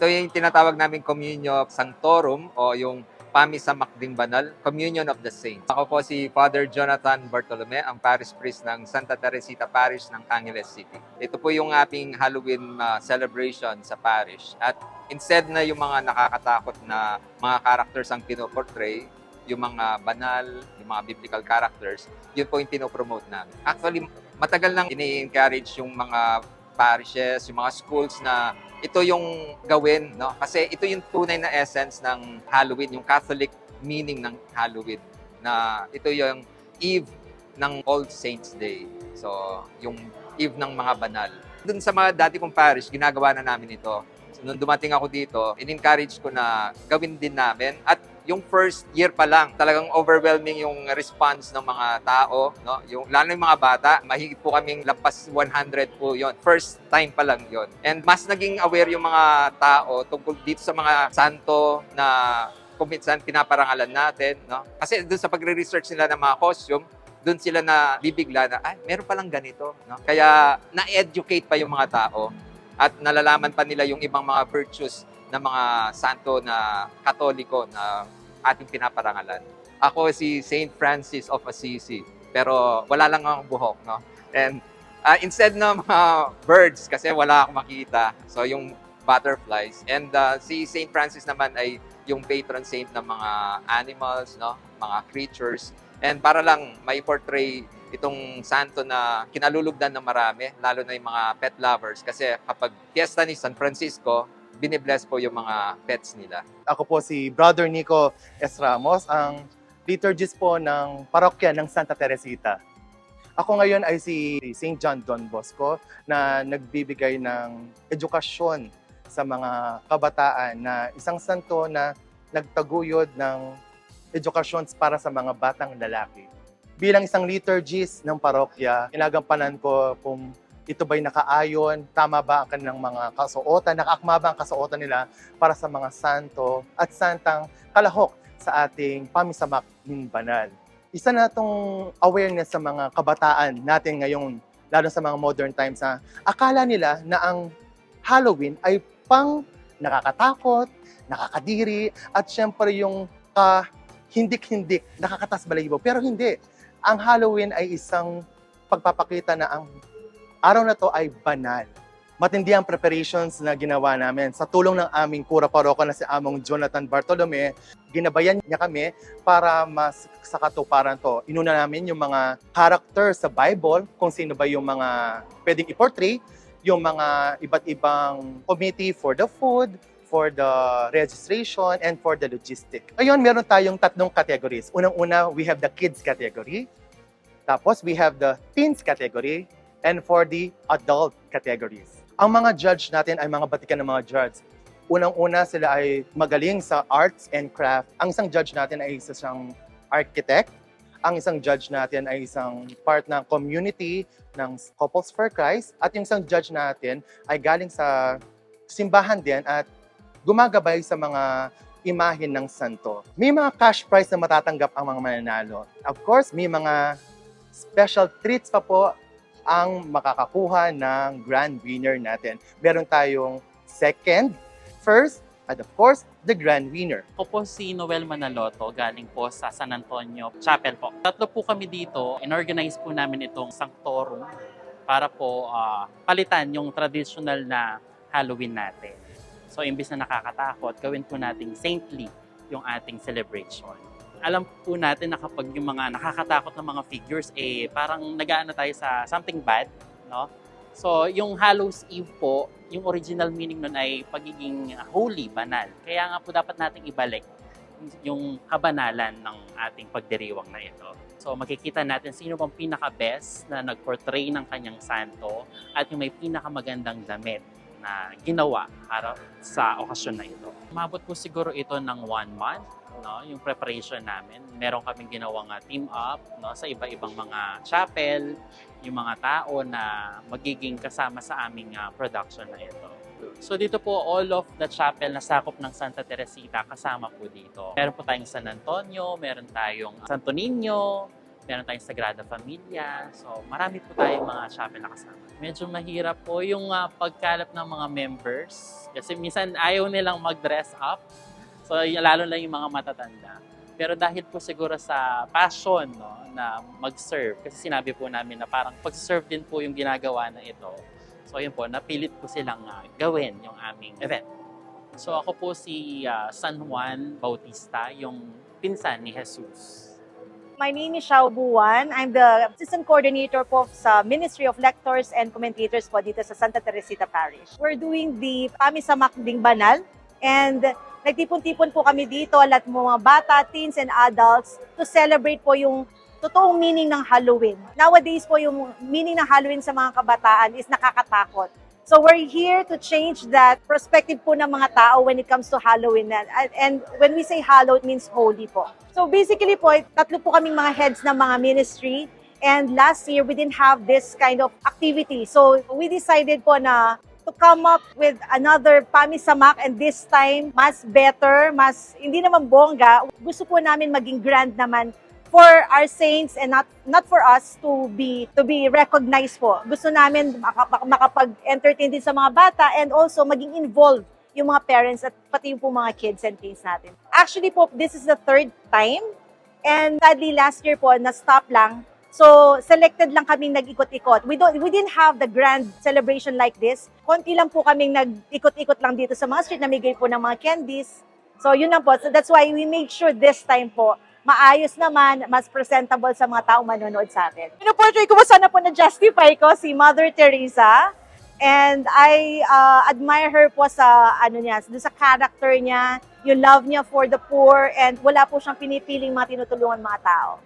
Ito yung tinatawag namin Communio Sanctorum o yung Pamisa Makding Banal, Communion of the Saints. Ako po si Father Jonathan Bartolome, ang parish priest ng Santa Teresita Parish ng Angeles City. Ito po yung ating Halloween uh, celebration sa parish. At instead na yung mga nakakatakot na mga characters ang pinoportray, yung mga banal, yung mga biblical characters, yun po yung pinopromote namin. Actually, matagal nang ini-encourage yung mga parishes, yung mga schools na ito yung gawin, no? Kasi ito yung tunay na essence ng Halloween, yung Catholic meaning ng Halloween, na ito yung Eve ng All Saints Day. So, yung Eve ng mga banal. Doon sa mga dati kong parish, ginagawa na namin ito. So, nung dumating ako dito, in-encourage ko na gawin din namin. At yung first year pa lang, talagang overwhelming yung response ng mga tao, no? Yung lalo yung mga bata, mahigit po kaming lampas 100 po 'yon. First time pa lang 'yon. And mas naging aware yung mga tao tungkol dito sa mga santo na kung minsan pinaparangalan natin, no? Kasi doon sa pagre-research nila ng mga costume, doon sila na bibigla na, ay, meron palang ganito, no? Kaya na-educate pa yung mga tao at nalalaman pa nila yung ibang mga virtues ng mga santo na katoliko na ating pinaparangalan. Ako si Saint Francis of Assisi, pero wala lang akong buhok, no? And uh, instead ng mga birds, kasi wala akong makita, so yung butterflies. And uh, si Saint Francis naman ay yung patron saint ng mga animals, no? Mga creatures. And para lang may portray itong santo na kinalulugdan ng marami, lalo na yung mga pet lovers. Kasi kapag fiesta ni San Francisco, binibless po yung mga pets nila. Ako po si Brother Nico S. Ramos, ang liturgist po ng parokya ng Santa Teresita. Ako ngayon ay si St. John Don Bosco na nagbibigay ng edukasyon sa mga kabataan na isang santo na nagtaguyod ng edukasyon para sa mga batang lalaki. Bilang isang liturgist ng parokya, inagampanan ko kung ito ba'y nakaayon, tama ba ang kanilang mga kasuotan, nakaakma ba ang kasuotan nila para sa mga santo at santang kalahok sa ating pamisamak ng banal. Isa na itong awareness sa mga kabataan natin ngayon, lalo sa mga modern times na akala nila na ang Halloween ay pang nakakatakot, nakakadiri, at syempre yung ka hindik-hindik, nakakatas balahibo. Pero hindi. Ang Halloween ay isang pagpapakita na ang araw na to ay banal. Matindi ang preparations na ginawa namin. Sa tulong ng aming kura paroko na si Among Jonathan Bartolome, ginabayan niya kami para mas sa katuparan to. Inuna namin yung mga character sa Bible, kung sino ba yung mga pwedeng i-portray, yung mga iba't ibang committee for the food, for the registration, and for the logistic. Ngayon, meron tayong tatlong categories. Unang-una, we have the kids category. Tapos, we have the teens category and for the adult categories. Ang mga judge natin ay mga batikan ng mga judge. Unang-una sila ay magaling sa arts and craft. Ang isang judge natin ay isa siyang architect. Ang isang judge natin ay isang part ng community ng Couples for Christ. At yung isang judge natin ay galing sa simbahan din at gumagabay sa mga imahin ng santo. May mga cash prize na matatanggap ang mga mananalo. Of course, may mga special treats pa po ang makakakuha ng grand winner natin. Meron tayong second, first, at of course, the grand winner. Ako po si Noel Manaloto, galing po sa San Antonio Chapel po. Tatlo po kami dito, in-organize po namin itong Sanctorum para po ah, palitan yung traditional na Halloween natin. So, imbis na nakakatakot, gawin po nating saintly yung ating celebration. Alam po natin na kapag yung mga nakakatakot na mga figures, eh, parang nagaano tayo sa something bad, no? So, yung Hallows Eve po, yung original meaning nun ay pagiging holy, banal. Kaya nga po dapat nating ibalik yung kabanalan ng ating pagdiriwang na ito. So makikita natin sino bang pinaka-best na nag-portray ng kanyang santo at yung may pinakamagandang damit na ginawa para sa okasyon na ito. Umabot po siguro ito ng one month, no? yung preparation namin. Meron kaming ginawang uh, team up no? sa iba-ibang mga chapel, yung mga tao na magiging kasama sa aming uh, production na ito. So dito po, all of the chapel na sakop ng Santa Teresita kasama po dito. Meron po tayong San Antonio, meron tayong Santo Niño, meron tayong Sagrada Familia. So, marami po tayong mga chapel na kasama. Medyo mahirap po yung ah, pagkalap ng mga members. Kasi minsan ayaw nilang mag-dress up. So, lalo lang yung mga matatanda. Pero dahil po siguro sa passion no, na mag-serve, kasi sinabi po namin na parang pag-serve din po yung ginagawa na ito. So, yun po, napilit po silang ah, gawin yung aming event. So, ako po si ah, San Juan Bautista, yung pinsan ni Jesus. My name is Xiao Buwan. I'm the assistant coordinator po sa Ministry of Lectors and Commentators po dito sa Santa Teresita Parish. We're doing the Pamisamak Ding Banal and nagtipon-tipon po kami dito lahat mga bata, teens and adults to celebrate po yung totoong meaning ng Halloween. Nowadays po yung meaning ng Halloween sa mga kabataan is nakakatakot. So we're here to change that perspective po ng mga tao when it comes to Halloween. And, and when we say hallowed, it means holy po. So basically po, tatlo po kaming mga heads ng mga ministry. And last year, we didn't have this kind of activity. So we decided po na to come up with another pamisamak and this time, mas better, mas hindi naman bongga. Gusto po namin maging grand naman for our saints and not not for us to be to be recognized po. Gusto namin maka- maka- makapag-entertain din sa mga bata and also maging involved yung mga parents at pati yung po mga kids and teens natin. Actually po, this is the third time and sadly last year po na-stop lang. So, selected lang kaming nag-ikot-ikot. We, don't, we didn't have the grand celebration like this. Konti lang po kaming nag-ikot-ikot lang dito sa mga street, namigay po ng mga candies. So, yun lang po. So, that's why we make sure this time po, maayos naman, mas presentable sa mga tao manonood sa atin. Pinoportray ko po sana po na-justify ko si Mother Teresa. And I uh, admire her po sa ano niya, sa character niya, yung love niya for the poor and wala po siyang pinipiling mga tinutulungan mga tao.